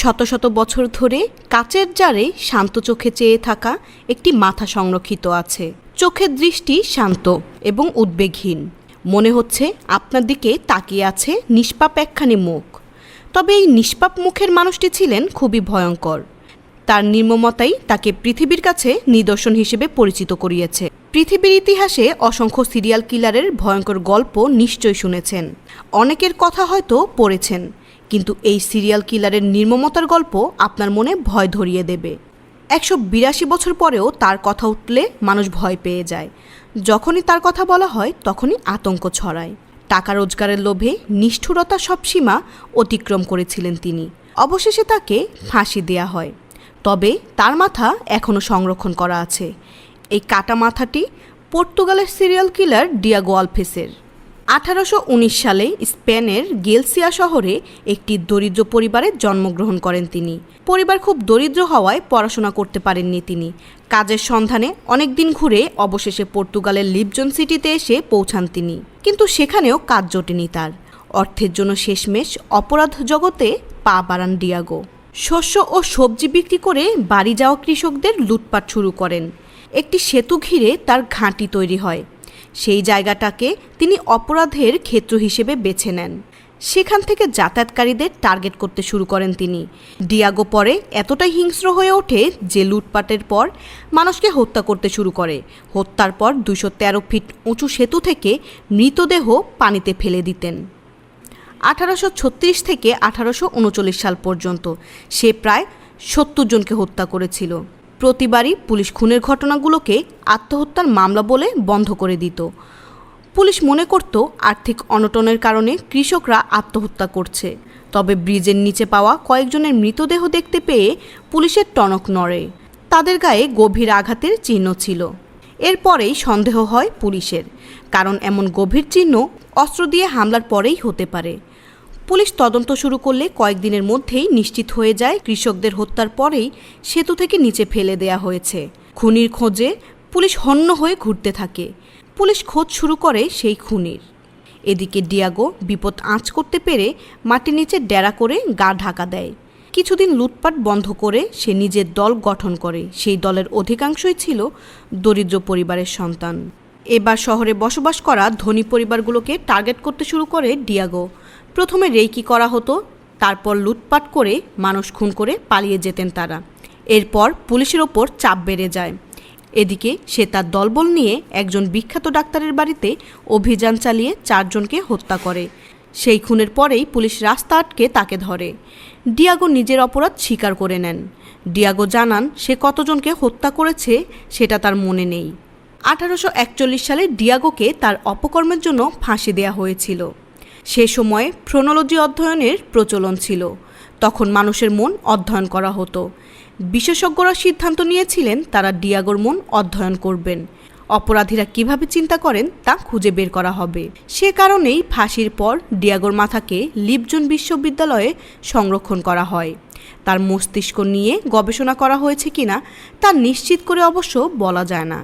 শত শত বছর ধরে কাচের জারে শান্ত চোখে চেয়ে থাকা একটি মাথা সংরক্ষিত আছে। চোখের দৃষ্টি শান্ত এবং উদ্বেগহীন। মনে হচ্ছে আপনার দিকে তাকিয়ে আছে নিষ্পাপ একখানি মুখ। তবে এই নিষ্পাপ মুখের মানুষটি ছিলেন খুবই ভয়ঙ্কর। তার নির্মমতাই তাকে পৃথিবীর কাছে নিদর্শন হিসেবে পরিচিত করিয়েছে। পৃথিবীর ইতিহাসে অসংখ্য সিরিয়াল কিলারের ভয়ঙ্কর গল্প নিশ্চয় শুনেছেন। অনেকের কথা হয়তো পড়েছেন। কিন্তু এই সিরিয়াল কিলারের নির্মমতার গল্প আপনার মনে ভয় ধরিয়ে দেবে। একশো বিরাশি বছর পরেও তার কথা উঠলে মানুষ ভয় পেয়ে যায়। যখনই তার কথা বলা হয়, তখনই আতঙ্ক ছড়ায়। টাকা রোজগারের লোভে নিষ্ঠুরতা সব সীমা অতিক্রম করেছিলেন তিনি। অবশেষে তাকে ফাঁসি দেয়া হয়। তবে তার মাথা এখনও সংরক্ষণ করা আছে। এই কাটা মাথাটি পর্তুগালের সিরিয়াল কিলার ডিয়াগো আলফেসের আঠারোশো উনিশ সালে স্পেনের গেলসিয়া শহরে একটি দরিদ্র পরিবারে জন্মগ্রহণ করেন তিনি। পরিবার খুব দরিদ্র হওয়ায় পড়াশোনা করতে পারেননি তিনি। কাজের সন্ধানে অনেক দিন ঘুরে অবশেষে পর্তুগালের লিপজন সিটিতে এসে পৌঁছান তিনি। কিন্তু সেখানেও কাজ জোটেনি তার। অর্থের জন্য শেষমেশ অপরাধ জগতে পা বাড়ান ডিয়াগো। শস্য ও সবজি বিক্রি করে বাড়ি যাওয়া কৃষকদের লুটপাট শুরু করেন। একটি সেতু ঘিরে তার ঘাঁটি তৈরি হয়। সেই জায়গাটাকে তিনি অপরাধের ক্ষেত্র হিসেবে বেছে নেন। সেখান থেকে যাতায়াতকারীদের টার্গেট করতে শুরু করেন তিনি। ডিয়াগো পরে এতটাই হিংস্র হয়ে ওঠে যে লুটপাটের পর মানুষকে হত্যা করতে শুরু করে। হত্যার পর দুশো তেরো ফিট উঁচু সেতু থেকে মৃতদেহ পানিতে ফেলে দিতেন। আঠারোশো ছত্রিশ থেকে আঠারোশো উনচল্লিশ সাল পর্যন্ত সে প্রায় সত্তর জনকে হত্যা করেছিল। প্রতিবারই পুলিশ খুনের ঘটনাগুলোকে আত্মহত্যার মামলা বলে বন্ধ করে দিত। পুলিশ মনে করত, আর্থিক অনটনের কারণে কৃষকরা আত্মহত্যা করছে। তবে ব্রিজের নিচে পাওয়া কয়েকজনের মৃতদেহ দেখতে পেয়ে পুলিশের টনক নড়ে। তাদের গায়ে গভীর আঘাতের চিহ্ন ছিল। এরপরেই সন্দেহ হয় পুলিশের, কারণ এমন গভীর চিহ্ন অস্ত্র দিয়ে হামলার পরেই হতে পারে। পুলিশ তদন্ত শুরু করলে কয়েকদিনের মধ্যেই নিশ্চিত হয়ে যায় কৃষকদের হত্যার পরেই সেতু থেকে নিচে ফেলে দেয়া হয়েছে। খুনির খোঁজে পুলিশ হন্য হয়ে ঘুরতে থাকে। পুলিশ খোঁজ শুরু করে সেই খুনির। এদিকে ডিয়াগো বিপদ আঁচ করতে পেরে মাটির নিচে ডেরা করে গা ঢাকা দেয়। কিছুদিন লুটপাট বন্ধ করে সে নিজের দল গঠন করে। সেই দলের অধিকাংশই ছিল দরিদ্র পরিবারের সন্তান। এবার শহরে বসবাস করা ধনী পরিবারগুলোকে টার্গেট করতে শুরু করে ডিয়াগো। প্রথমে রেইকি করা হতো, তারপর লুটপাট করে মানুষ খুন করে পালিয়ে যেতেন তারা। এরপর পুলিশের ওপর চাপ বেড়ে যায়। এদিকে সে তার দলবল নিয়ে একজন বিখ্যাত ডাক্তারের বাড়িতে অভিযান চালিয়ে চারজনকে হত্যা করে। সেই খুনের পরেই পুলিশ রাস্তা আটকে তাকে ধরে। ডিয়াগো নিজের অপরাধ স্বীকার করে নেন। ডিয়াগো জানান, সে কতজনকে হত্যা করেছে সেটা তার মনে নেই। আঠারোশো একচল্লিশ সালে ডিয়াগোকে তার অপকর্মের জন্য ফাঁসি দেয়া হয়েছিল। সে সময়ে ফ্রোনোলজি অধ্যয়নের প্রচলন ছিল। তখন মানুষের মন অধ্যয়ন করা হতো। বিশেষজ্ঞরা সিদ্ধান্ত নিয়েছিলেন তারা ডিয়াগোর মন অধ্যয়ন করবেন। অপরাধীরা কীভাবে চিন্তা করেন তা খুঁজে বের করা হবে। সে কারণেই ফাঁসির পর ডিয়াগোর মাথাকে লিপজন বিশ্ববিদ্যালয়ে সংরক্ষণ করা হয়। তার মস্তিষ্ক নিয়ে গবেষণা করা হয়েছে কিনা তা নিশ্চিত করে অবশ্য বলা যায় না।